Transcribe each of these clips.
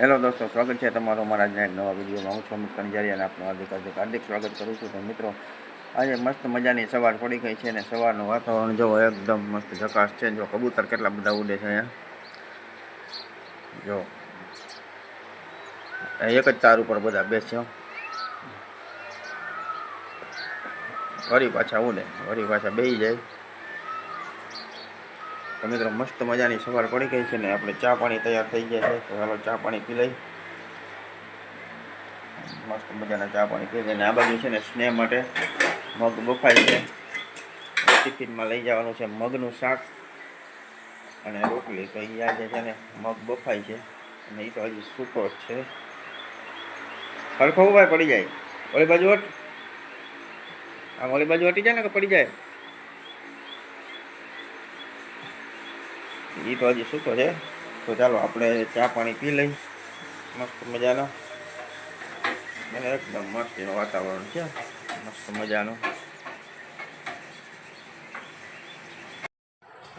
Hello દોસ્તો, સ્વાગત છે તમારું મારા આજના એક નવા વિડીયોમાં. હું છું અમિત કણજારી અને આપનું હાર્દિક હાર્દિક હાર્દિક સ્વાગત કરું છું. તો મિત્રો, આજે મસ્ત મજાની સવાર પડી ગઈ છે અને સવારનું વાતાવરણ જો એકદમ મસ્ત ઝકાશ છે. જો કબૂતર કેટલા બધા ઉડે છે અહીંયા. જો. એક જ તાર ઉપર બધા બેસ્યો વળી પાછા ઉડે. વળી પાછા બેસી જાય. તો મિત્રો, મસ્ત મજાની સવાર પડી ગઈ છે ને આપણે ચા પાણી તૈયાર થઈ ગયા છે. તો ચાલો ચા પાણી પી લઈ. મસ્ત મજાના ચા પાણી પી લઈને આ બાજુ છે ને સ્નેહ માટે મગ બફાય છે. ટિફિનમાં લઈ જવાનું છે મગનું શાક અને રોટલી. તો એ આજે છે ને મગ બફાય છે. અને એ તો હજી સૂકો જ છે. હરખો ભાઈ પડી જાય. ઓલી બાજુ આમ ઓલી બાજુ હટી જાય ને કે પડી જાય? એ તો હજી સૂતો છે. તો ચાલો આપણે ચા પાણી પી લઈ. મસ્ત મજાનો. અને એકદમ મસ્ત એનું વાતાવરણ છે. મસ્ત મજાનું.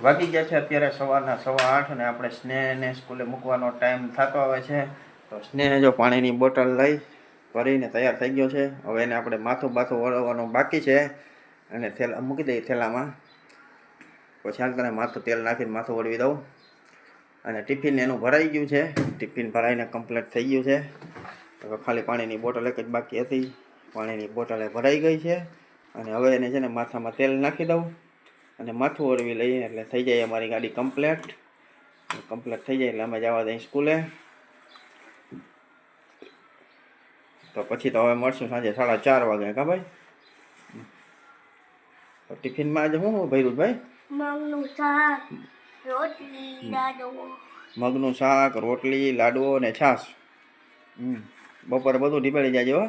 વાગી ગયા છે અત્યારે સવારના સવા આઠ અને આપણે સ્નેહને સ્કૂલે મૂકવાનો ટાઈમ થતો આવે છે. તો સ્નેહ જો પાણીની બોટલ લઈ ભરીને તૈયાર થઈ ગયો છે. હવે એને આપણે માથું બાથું વળવાનું બાકી છે. અને થેલા મૂકી દઈએ થેલામાં. પછી હાલ તને માથું તેલ નાખીને માથું વળવી દઉં. અને ટિફિન એનું ભરાઈ ગયું છે. ટિફિન ભરાઈને કમ્પ્લીટ થઈ ગયું છે. હવે ખાલી પાણીની બોટલ એક જ બાકી હતી. પાણીની બોટલ ભરાઈ ગઈ છે. અને હવે એને છે ને માથામાં તેલ નાખી દઉં. અને માથું ઓળવી લઈએ એટલે થઈ જાય અમારી ગાડી કમ્પ્લેટ કમ્પ્લેટ થઈ જાય એટલે અમે જવા દઈએ સ્કૂલે. તો પછી તો હવે મળશું સાંજે સાડા ચાર વાગે, કા ભાઈ? ટિફિનમાં આજે શું ભર્યું ભાઈ? મગનું શાક રોટલી લાડવો મગનું શાક રોટલી લાડવો અને છાશ. બપોરે બધું ઢીપેળી જાજો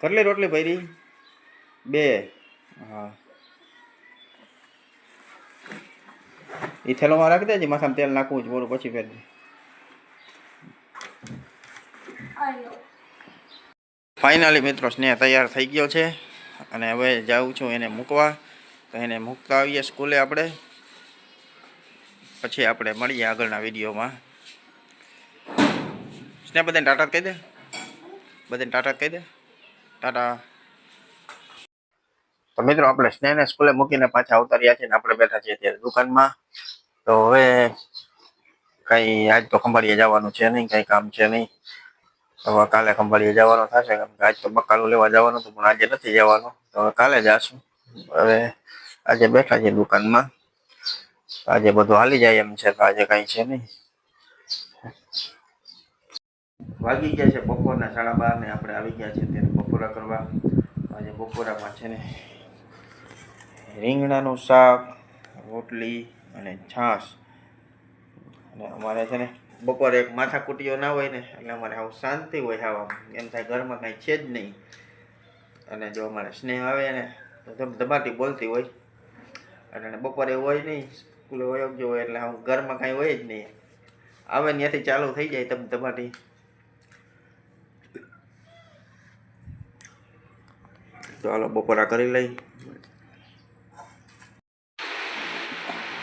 કેટલી રોટલી ભરી? બે. હા. એ થેલોમાં રાખી દેજે માથામાં તેલ નાખવું જ બોલું પછી ફેરજે ફાઇનલી મિત્રો સ્નેહ તૈયાર થઈ ગયો છે. અને હવે જાઉં છું એને મૂકવા. તો એને મૂકતા આવીએ સ્કૂલે આપણે. પછી આપણે મળીએ આગળના વિડીયોમાં. સ્નેહ, બધાને ટાટા કહી દે. બધાને ટાટા કહી દે. ટાટા. તો મિત્રો, આપણે સ્નેહને સ્કૂલે મૂકીને પાછા અવતર્યા છીએ ને આપણે બેઠા છીએ અત્યારે દુકાનમાં. તો હવે કંઈ આજ તો ખંભાળીએ જવાનું છે નહીં, કંઈ કામ છે નહીં. હવે કાલે ખંભાળીએ જવાનું થશે, કેમ કે આજ તો બકાલું લેવા જવાનું હતું, પણ આજે નથી જવાનું. તો હવે કાલે જાશું હવે આજે બેઠા છે દુકાનમાં. આજે બધું હાલી જાય એમ છે, તો આજે કઈ છે નહીં. વાગી ગયા છે બપોરના સાડા બાર ને આપણે આવી ગયા છે ત્યારે બપોરા કરવા. આજે બપોરામાં છે ને રીંગણાનું શાક, રોટલી અને છાશ. અને અમારે છે ને બપોરે એક માથા કુટીઓ ના હોય ને, એટલે અમારે આવું શાંતિ હોય આવા એમ થાય ઘરમાં કાંઈ છે જ નહીં. અને જો અમારે સ્નેહ આવે ને, તો ધબ ધબાટી બોલતી હોય. અને બપોરે હોય નહીં સ્કૂલે હોય જ હોય એટલે હું ઘરમાં કાંઈ હોય જ નહીં. આવે ત્યાંથી ચાલુ થઈ જાય તમે તમારી. ચાલો બપોરા કરી લઈ.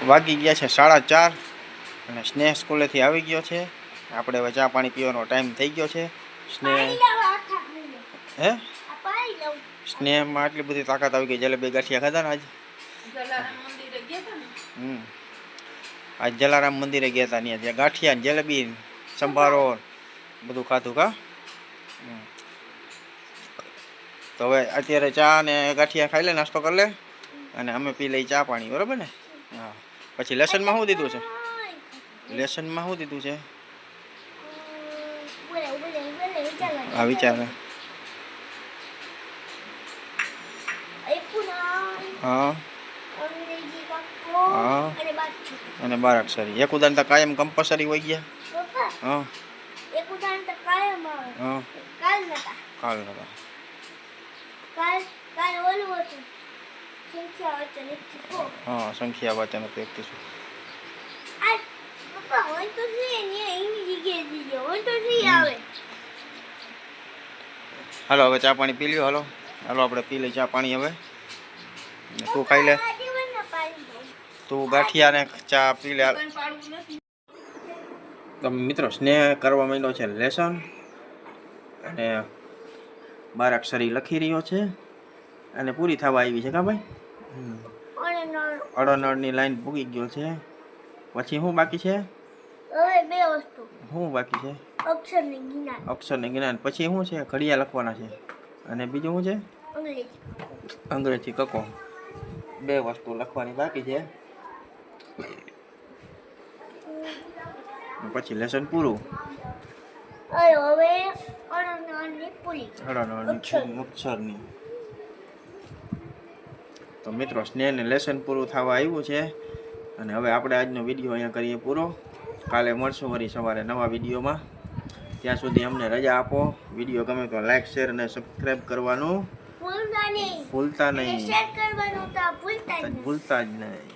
વાગી ગયા છે સાડા ચાર અને સ્નેહ સ્કૂલેથી આવી ગયો છે. આપણે હવે ચા પાણી પીવાનો ટાઈમ થઈ ગયો છે. સ્નેહ હે? સ્નેહમાં આટલી બધી તાકાત આવી ગઈ જલેબી ગાંઠિયા ખાધા ને આજ? હમ. આ જલારામ મંદિરે ગયા હતા ત્યાં ત્યાં ગાંઠિયા જલેબી સંભારો બધું ખાધું કા. તો હવે અત્યારે ચા ને ગાંઠિયા ખાઈ લે નાસ્તો કરી લે અને અમે પી લઈ ચા પાણી બરાબર ને? હા. પછી લેસનમાં શું દીધું છે? લેસનમાં શું દીધું છે? બોલે બોલે બોલે આ વિચારે હા. હા. અને બાર અક્ષરી એક ઉદાહરણ તો કાયમ કમ્પલસરી હોય ગયા. હા. એક ઉદાહરણ તો કાયમ હા. કાલ નતા. કાલ નતા. કાલ કાલ ઓલું હતું. સંખ્યા વચ્ચે નથી કો હા સંખ્યા વાચન હતું એકથી શું આ પપ્પા વન તો થ્રી ને એની જગ્યાએ દીધો વન તો થ્રી આવે. હાલો હવે ચા પાણી પી લ્યો હાલો. હાલો આપણે પી લઈ ચા પાણી હવે. શું તું ખાઈ લે. તું ગાંઠિયા ને ચા પી લે. હાલ. મિત્રો સ્નેહ કરવા માંડ્યો છે લેસન અને બાર અક્ષરી લખી રહ્યો છે અને પૂરી થવા આવી છે કા ભાઈ? અડનળની લાઈન પૂગી ગયો છે. પછી શું બાકી છે? બે વસ્તુ શું બાકી છે? અક્ષર ને જ્ઞાન અક્ષર જ્ઞાન. પછી શું છે? ઘડિયા લખવાના છે. અને બીજું શું છે? અંગ્રેજી. અંગ્રેજી કકો. બે વસ્તુ લખવાની બાકી છે. પછી લેસન પૂરું. હવે અણનળની પુલી અડનળની અક્ષર. અક્ષરની તો મિત્રો સ્નેહને લેસન પૂરું થવા આવ્યું છે. અને હવે આપણે આજનો વીડિયો અહીંયા કરીએ પૂરો. કાલે મળશું વળી સવારે નવા વિડીયોમાં. ત્યાં સુધી અમને રજા આપો. વીડિયો ગમે તો લાઈક શેર અને સબસ્ક્રાઈબ કરવાનું ભૂલતા નહીં. ભૂલતા નહીં. ભૂલતા જ નહીં.